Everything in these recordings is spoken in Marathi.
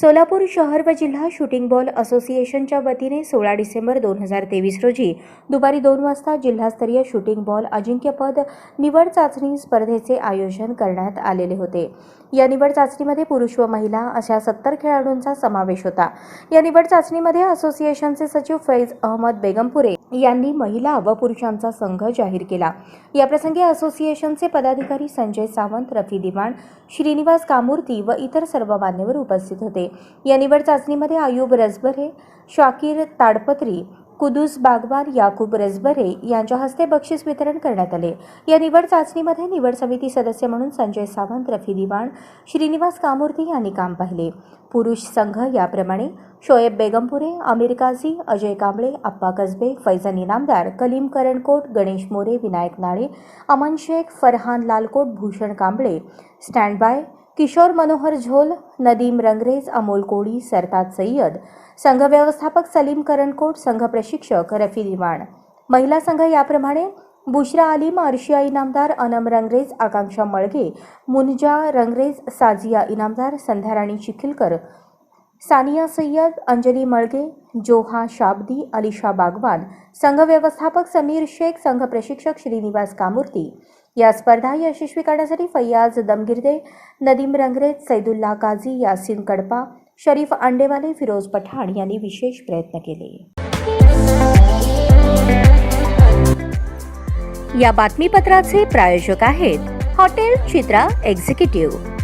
सोलापूर शहर व जिल्हा शूटिंग बॉल असोसिएशनच्या वतीने सोळा डिसेंबर दोन हजार तेवीस रोजी दुपारी दोन वाजता जिल्हास्तरीय शूटिंग बॉल अजिंक्यपद निवड चाचणी स्पर्धेचे आयोजन करण्यात आलेले होते. या निवड चाचणीमध्ये पुरुष व महिला अशा सत्तर खेळाडूंचा समावेश होता. या निवड चाचणीमध्ये असोसिएशनचे सचिव फैज अहमद बेगमपुरे यांनी महिला व पुरुषांचा संघ जाहीर केला. याप्रसंगी असोसिएशनचे पदाधिकारी संजय सावंत रफी दिवाण श्रीनिवास कामूर्ती व इतर सर्व मान्यवर उपस्थित होते. या निवड चाचणीमध्ये आयुब रजबरे शाकीर ताडपत्री कुदूस बागवान याकूब रजबरे यांच्या हस्ते बक्षीस वितरण करण्यात आले. या निवड चाचणीमध्ये निवड समिती सदस्य म्हणून संजय सावंत रफी दिवाण श्रीनिवास कामूर्ती यांनी काम पाहिले. पुरुष संघ याप्रमाणे शोएब बेगमपुरे आमिर काझी अजय कांबळे अप्पा कसबे फैजन इनामदार कलीम करणकोट गणेश मोरे विनायक नाळे अमन शेख फरहान लालकोट भूषण कांबळे स्टँड बाय किशोर मनोहर झोल नदीम रंगरेज अमोल कोळी सरताज सय्यद संघ व्यवस्थापक सलीम करणकोट संघ प्रशिक्षक रफी दिवाण. महिला संघ याप्रमाणे बुशरा आलिम अर्शिया इनामदार अनम रंगरेज आकांक्षा मळगे मुनजा रंगरेज साजिया इनामदार संध्याराणी चिखिलकर सानिया सय्यद अंजली मळगे जोहा शाबदी अलिशा बागवान संघ व्यवस्थापक समीर शेख संघ प्रशिक्षक श्रीनिवास कामूर्ती या स्पर्धा यशस्वी करण्यासाठी फैयाज दमगिरदे नदीम रंगरेज सैदुल्ला काझी यासिन कडपा शरीफ अंडेवाले फिरोज पठाण यांनी विशेष प्रयत्न केले. या बातमीपत्राचे प्रायोजक आहेत हॉटेल चित्रा एक्झिक्युटिव्ह.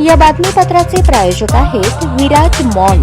या बातमीपत्राचे प्रायोजक आहेत विराज मॉल.